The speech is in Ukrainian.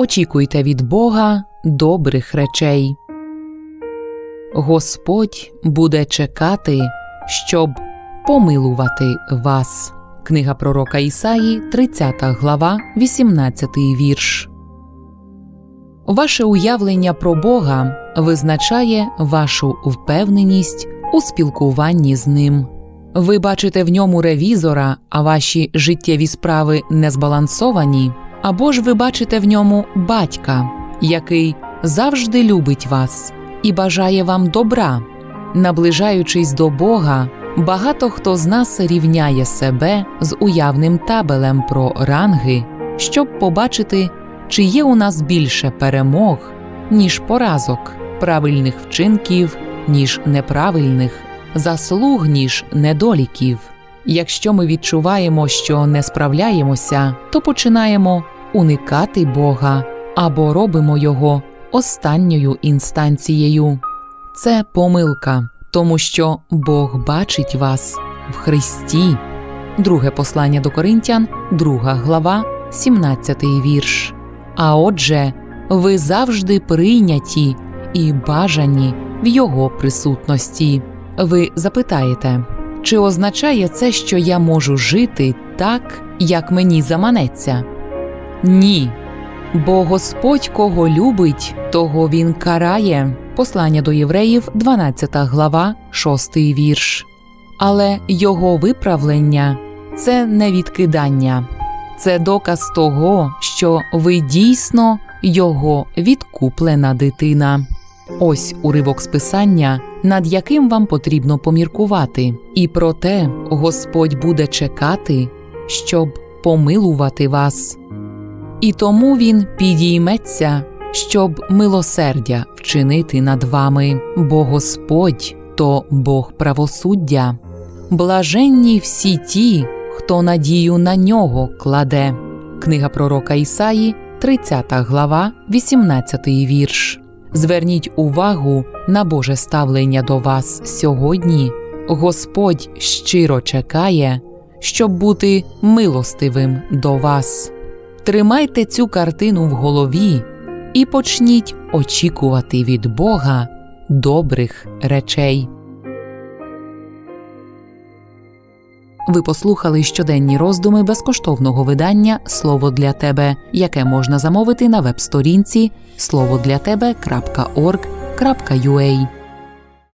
очікуйте від Бога добрих речей. Господь буде чекати, щоб помилувати вас. Книга пророка Ісаї, 30 глава, 18 вірш. Ваше уявлення про Бога визначає вашу впевненість у спілкуванні з ним. Ви бачите в ньому ревізора, а ваші життєві справи не збалансовані, або ж ви бачите в ньому батька, який завжди любить вас і бажає вам добра. Наближаючись до Бога, багато хто з нас рівняє себе з уявним табелем про ранги, щоб побачити, чи є у нас більше перемог, ніж поразок, правильних вчинків, ніж неправильних, заслуг, ніж недоліків. Якщо ми відчуваємо, що не справляємося, то починаємо уникати Бога або робимо його останньою інстанцією. Це помилка, тому що Бог бачить вас в Христі. Друге послання до Коринтян, друга глава, 17 вірш. А отже, ви завжди прийняті і бажані в Його присутності. Ви запитаєте, чи означає це, що я можу жити так, як мені заманеться? Ні. Бо Господь кого любить, того він карає. Послання до євреїв, 12 глава, 6 вірш. Але його виправлення це не відкидання, це доказ того, що ви дійсно його відкуплена дитина. Ось уривок з писання, над яким вам потрібно поміркувати, і проте Господь буде чекати, щоб помилувати вас. І тому він підійметься, щоб милосердя вчинити над вами, бо Господь то Бог правосуддя. Блаженні всі ті, хто надію на нього кладе. Книга пророка Ісаї, 30 глава, 18 вірш. Зверніть увагу на Боже ставлення до вас сьогодні. Господь щиро чекає, щоб бути милостивим до вас. Тримайте цю картину в голові і почніть очікувати від Бога добрих речей. Ви послухали щоденні роздуми безкоштовного видання Слово для тебе, яке можна замовити на веб-сторінці словодлятебе.org.ua